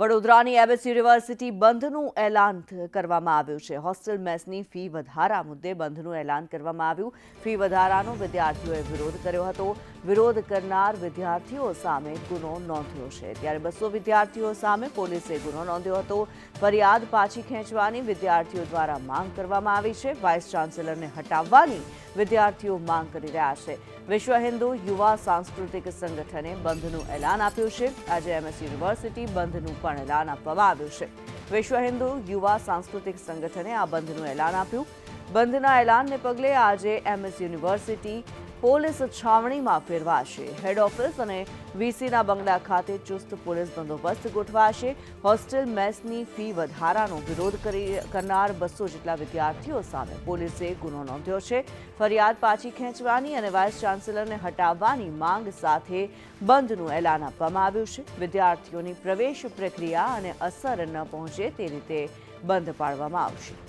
વડોદરાની એબસ યુનિવર્સિટી બંધનું એલાન કરવામાં આવ્યું છે. હોસ્ટેલ મેસની ફી વધારા મુદ્દે બંધનું એલાન કરવામાં આવ્યું. ફી વધારાનો વિદ્યાર્થીઓએ વિરોધ કર્યો હતો. વિરોધ કરનાર વિદ્યાર્થીઓ સામે ગુનો નોંધ્યો છે. ત્યારે બસો વિદ્યાર્થીઓ સામે પોલીસે ગુનો નોંધ્યો હતો. ફરિયાદ પાછી ખેંચવાની વિદ્યાર્થીઓ દ્વારા માંગ કરવામાં આવી છે. વાઇસ ચાન્સેલરને હટાવવાની વિદ્યાર્થીઓ માંગ કરી રહ્યા છે. વિશ્વ હિન્દુ યુવા સાંસ્કૃતિક સંગઠને બંધનું એલાન આપ્યું છે. આજે એમએસ યુનિવર્સિટી બંધનું પણ એલાન આપવામાં આવ્યું છે. વિશ્વ હિન્દુ યુવા સાંસ્કૃતિક સંગઠને આ બંધનું એલાન આપ્યું. બંધના એલાનને પગલે આજે એમએસ યુનિવર્સિટી પોલીસ છાવણીમાં ફેરવાશે. હેડ ઓફિસ અને વીસીના બંગલા ખાતે ચુસ્ત પોલીસ બંદોબસ્ત ગોઠવાશે. હોસ્ટેલ મેસની ફી વધારાનો વિરોધ કરી કરનાર બસો જેટલા વિદ્યાર્થીઓ સામે પોલીસે ગુનો નોંધ્યો છે. ફરિયાદ પાછી ખેંચવાની અને વાઇસ ચાન્સેલરને હટાવવાની માંગ સાથે બંધનું એલાન આપવામાં આવ્યું છે. વિદ્યાર્થીઓની પ્રવેશ પ્રક્રિયા અને અસર ન પહોંચે તે રીતે બંધ પાડવામાં આવશે.